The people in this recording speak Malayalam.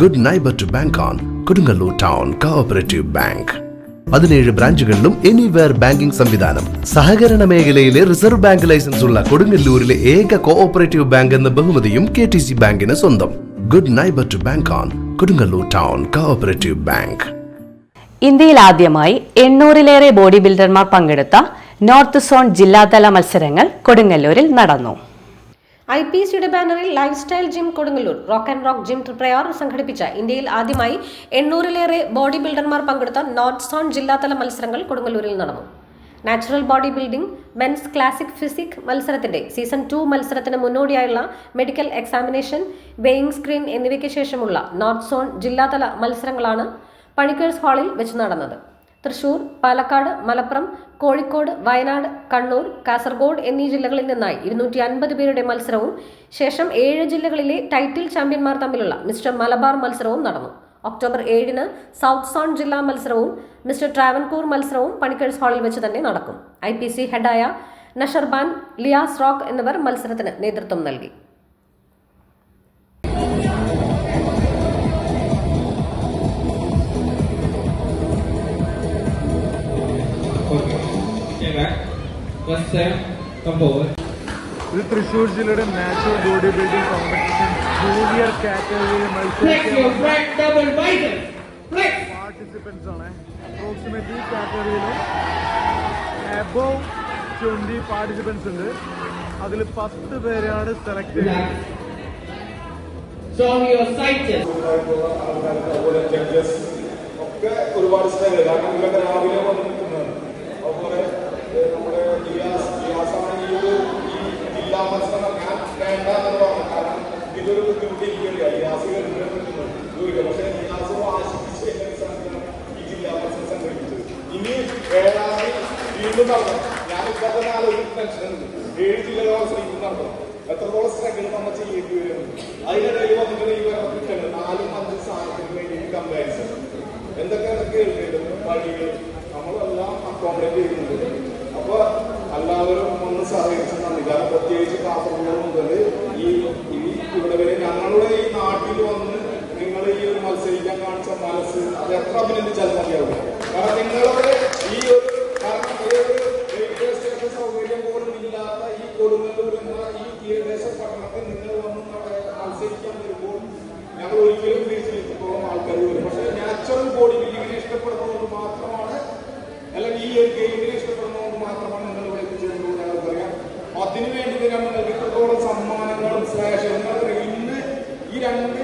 Good neighbour to bank on Kodungallur town cooperative bank പതിനേഴ് ബ്രാഞ്ചുകളിലും എനിവെയർ ബാങ്കിംഗ് സംവിധാനം. സഹകരണ മേഖലയിലെ റിസർവ് ബാങ്ക് ലൈസൻസ് ഉള്ള കൊടുങ്ങല്ലൂരിലെ ഏക കോഓപ്പറേറ്റീവ് ബാങ്ക് എന്ന ബഹുമതിയും കെ ടി സി ബാങ്കിന് സ്വന്തം. Good neighbour to bank on Kodungallur town cooperative bank ഇന്ത്യയിൽ ആദ്യമായി എണ്ണൂറിലേറെ ബോഡി ബിൽഡർമാർ പങ്കെടുത്ത നോർത്ത് സോൺ ജില്ലാതല മത്സരങ്ങൾ കൊടുങ്ങല്ലൂരിൽ നടന്നു. ഐ പി സിയുടെ ബാനറിൽ life style gym Kodungallur rock and rock gym Triprayar സംഘടിപ്പിച്ച ഇന്ത്യയിൽ ആദ്യമായി എണ്ണൂറിലേറെ ബോഡി ബിൽഡർമാർ പങ്കെടുത്ത നോർത്ത് സോൺ ജില്ലാതല മത്സരങ്ങൾ കൊടുങ്ങല്ലൂരിൽ നടന്നു. Natural body building men's classic physique മത്സരത്തിന്റെ സീസൺ ടു മത്സരത്തിന് മുന്നോടിയായുള്ള മെഡിക്കൽ എക്സാമിനേഷൻ വെയിങ് സ്ക്രീൻ എന്നിവയ്ക്ക് ശേഷമുള്ള നോർത്ത് സോൺ ജില്ലാതല മത്സരങ്ങളാണ് പണിക്കേഴ്സ് ഹാളിൽ വെച്ച് നടന്നത്. തൃശൂർ പാലക്കാട് മലപ്പുറം കോഴിക്കോട് വയനാട് കണ്ണൂർ കാസർഗോഡ് എന്നീ ജില്ലകളിൽ നിന്നായി ഇരുന്നൂറ്റി അൻപത് പേരുടെ മത്സരവും ശേഷം ഏഴ് ജില്ലകളിലെ ടൈറ്റിൽ ചാമ്പ്യന്മാർ തമ്മിലുള്ള മിസ്റ്റർ മലബാർ മത്സരവും നടന്നു. ഒക്ടോബർ ഏഴിന് സൗത്ത് സോൺ ജില്ലാ മത്സരവും മിസ്റ്റർ ട്രാവൻകൂർ മത്സരവും പണിക്കേഴ്സ് ഹാളിൽ വെച്ച് തന്നെ നടക്കും. ഐ പി സി ഹെഡായ നഷർബാൻ ലിയാസ് റോക്ക് എന്നിവർ മത്സരത്തിന് നേതൃത്വം നൽകി. First time, forward. ഇത് തൃശ്ശൂർ ജില്ലയുടെ natural body building competition junior double bicep. Participants ആണ്. അപ്രോക്സിമേറ്റ്ലി കാറ്റഗറിയിൽ അബോവ് ട്വന്റി പാർട്ടിസിപ്പൻസ് ഉണ്ട്. അതിൽ പത്ത് പേരാണ് സെലക്ട് ചെയ്തത്. സോ അതുപോലെ ജഡ്ജസ് ഒക്കെ ഒരുപാട് സ്ഥലങ്ങൾ കാരണം ഇവരൊക്കെ രാവിലെ വന്ന് നിൽക്കുന്നതാണ് അതുപോലെ ഏഹ്, നമ്മുടെ ജിയാസ് ജിയാസാണ് ഈ ഒരു ഈ ജില്ലാ മത്സരം ഞാൻ വേണ്ട എന്ന് പറഞ്ഞു കാരണം ഇതൊരു ബുദ്ധിമുട്ടിരിക്കുകയില്ല ജിയാസ് നിൽക്കുന്നത് പക്ഷേ എന്നെ സംഘടന ഈ ജില്ലാ മത്സരം സംഘടിപ്പിച്ചത് ഇനി ഏഴാമത് വീണ്ടും നടക്കണം ഞാൻ ഇപ്പൊ തന്നെ ആലോചിക്കുന്ന ടെൻഷനുണ്ട് ഏഴ് ജില്ലകൾ മത്സരിക്കും നടത്തണം എത്രത്തോളം സ്ട്രഗിൾ നമ്മൾ ചെയ്യേണ്ടി വരും അതിനിടയിൽ വന്നിട്ട് ഈ കിട്ടുന്നത് നാലും അഞ്ചും സ്ഥാനത്തിന് വേണ്ടി കമ്പാരിസൺ എന്തൊക്കെയാണ് കേൾക്കേണ്ടത് വഴികൾ നമ്മളെല്ലാം അക്കോമഡേറ്റ് ചെയ്യുന്നുണ്ട്. അപ്പൊ എല്ലാവരും ഒന്ന് സഹകരിച്ച് നന്ദി കാരണം പ്രത്യേകിച്ച് കാസർഗോഡ് മുതൽ ഈ ഈ ഇവിടെ വരെ ഞങ്ങളുടെ ഈ നാട്ടിൽ വന്ന് നിങ്ങൾ ഈ ഒരു മത്സരിക്കാൻ കാണിച്ച മനസ്സ് അത് എത്ര അഭിനന്ദിച്ചാലും മതിയാവില്ല കാരണം നിങ്ങളുടെ ഈ ഒരു കാരണം ഒരു റെയിൽവേ സ്റ്റേഷൻ സൗകര്യം പോലും ഇല്ലാത്ത ഈ കൊടുങ്ങല്ലൂർ എന്ന ഈ തീരദേശ പട്ടണത്തിൽ നിങ്ങൾ വന്ന് മത്സരിക്കാൻ വരുമ്പോൾ ഞങ്ങൾ ഒരിക്കലും തിരിച്ചിരിക്കത്തോളം ആൾക്കാർ വരും. പക്ഷേ നാച്ചുറൽ ബോഡി ബിൽഡിങ്ങിനെ ഇഷ്ടപ്പെടുന്നതുകൊണ്ട് മാത്രമാണ് അല്ലെങ്കിൽ ഈ ഒരു ഗെയിമിനെ ഇഷ്ടപ്പെടുന്നതുകൊണ്ട് മാത്രമാണ് നിങ്ങൾ ഇവിടെ എത്തിച്ചേർന്നത് പറയാം അതിനു വേണ്ടി തന്നെയാണ് നിങ്ങൾക്ക് ഇത്രത്തോളം സമ്മാനങ്ങളും സ്ലാഷ് ഇന്ന് ഈ രണ്ട്